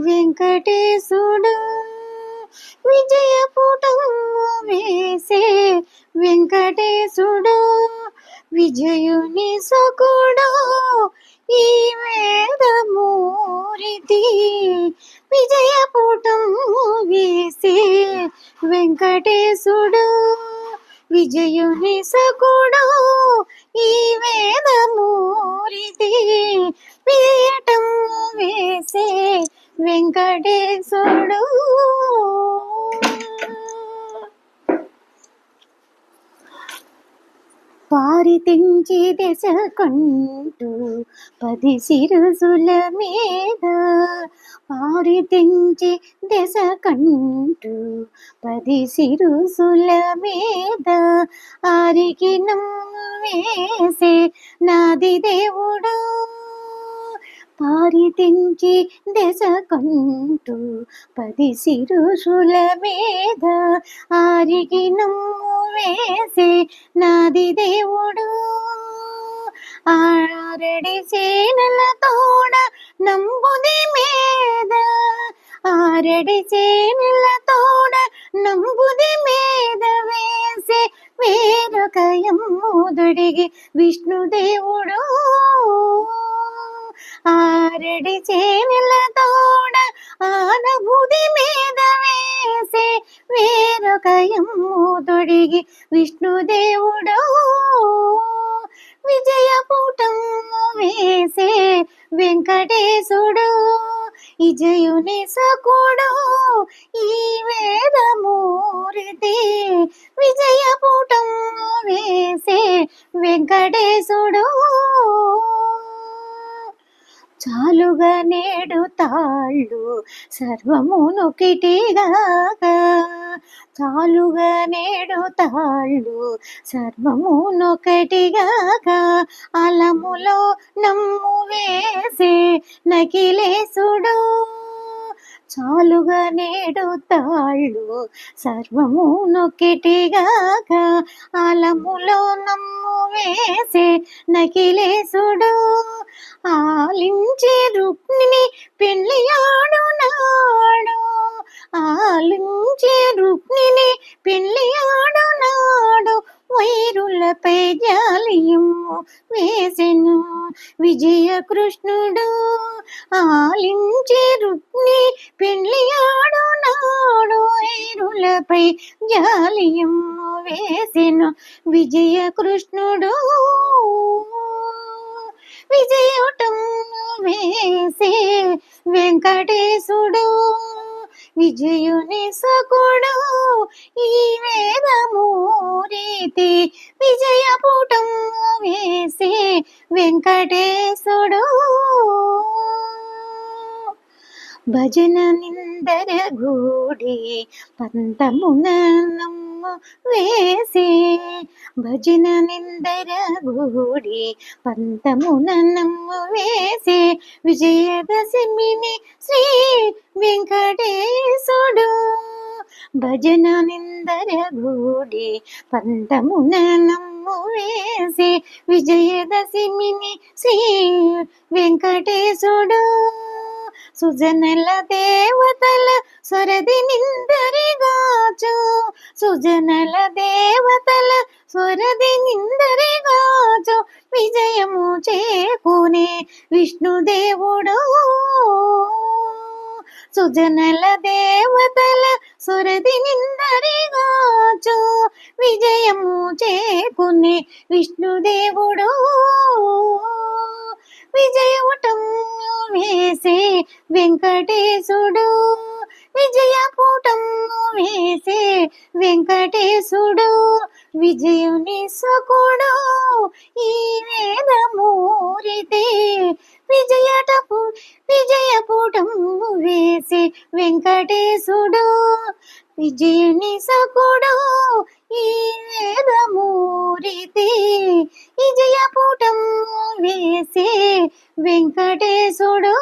వెంకటేశుడు విజయపుటం వేసే వెంకటేశుడు విజయుని సకుడు ఈ వేదమూరితి విజయపుటం వేసే వెంకటేశుడు విజయుని సకుడు ఈ వేదమూరితి పీఠం వేసే వెంకటేశుడు పారితించి దశ కంటూ పది శిరసుల మీద పారితించి దశ కంటూ పది సిరుసుల మీద ఆరికి వేసే నాది దేవుడు. పారితించి దశ పది శిరుషుల మీద ఆరిగి నమ్ము వేసే నాది దేవుడు. ఆరడి సేనల తోడ నంబుది మీద ఆరడి సేనల తోడ నంబుది మీద వేసే వేరొక ఎమ్ముదుడిగి విష్ణుదేవుడు ఆరడి చేనుల తోడ ఆనభూతి మీద వేసే వేరొక తొడిగి విష్ణుదేవుడు విజయపూటం వేసే వెంకటేశుడు. ఇజయుని సకుడు ఈ వేదమూరితి విజయపూటం వేసే వెంకటేశుడు. చాలుగా నేడు తాళ్ళు సర్వమునొకిటిగాక చాలుగా నేడు తాళ్ళు సర్వమునొకటిగాక అలములో నమ్ము వేసే నకిలేసుడు. చాలుగా నేడు తాళ్ళు సర్వము నొక్కిటిగాక. అలములో నమ్ము వేసే నకిలేసుడు. ఆలించే రుక్మిణి పెళ్ళియాడు నాడు. ఆలించే రుక్మిణి పెళ్ళియాడు నాడు. వైరులపై జాలియము వేసెను విజయ కృష్ణుడు ఆలించే రుక్ని పెళ్ళియాడు నాడు. వైరులపై జాలియము వేసెను విజయ కృష్ణుడు విజయుటం వేసే వెంకటేశుడు విజయుని సకుడు ఈ వేదమూరితి విజయపుటం వేసే వెంకటేశుడు. భజన నిందరగూడి పంతమునను వేసి భజన నిందరగూడి పంతమునము వేసి విజయదశమిని శ్రీ వెంకటేశుడు. భజన నిందరగూడి పంతమునము వేసి విజయదశమిని శ్రీ వెంకటేశుడు. సుజనల దేవతల స్వరది నిందరిగాచు. సుజనల దేవతల స్వరది నిందరిగాచు. విజయము చేకునే విష్ణుదేవుడు సుజనల దేవతల సురది నిందరిగాచు. విజయము చేకునే విష్ణుదేవుడు విజయముటం వేసే వెంకటేశుడు విజయపూటం వేసే వెంకటేశుడు విజయుని సుకుడు ఈ వేదమూరితే విజయటపు విజయపూటం వేసే వెంకటేశుడు విజయుని సకుడు ఈ వేదమూరితే విజయపూటం వేసే వెంకటేశుడు.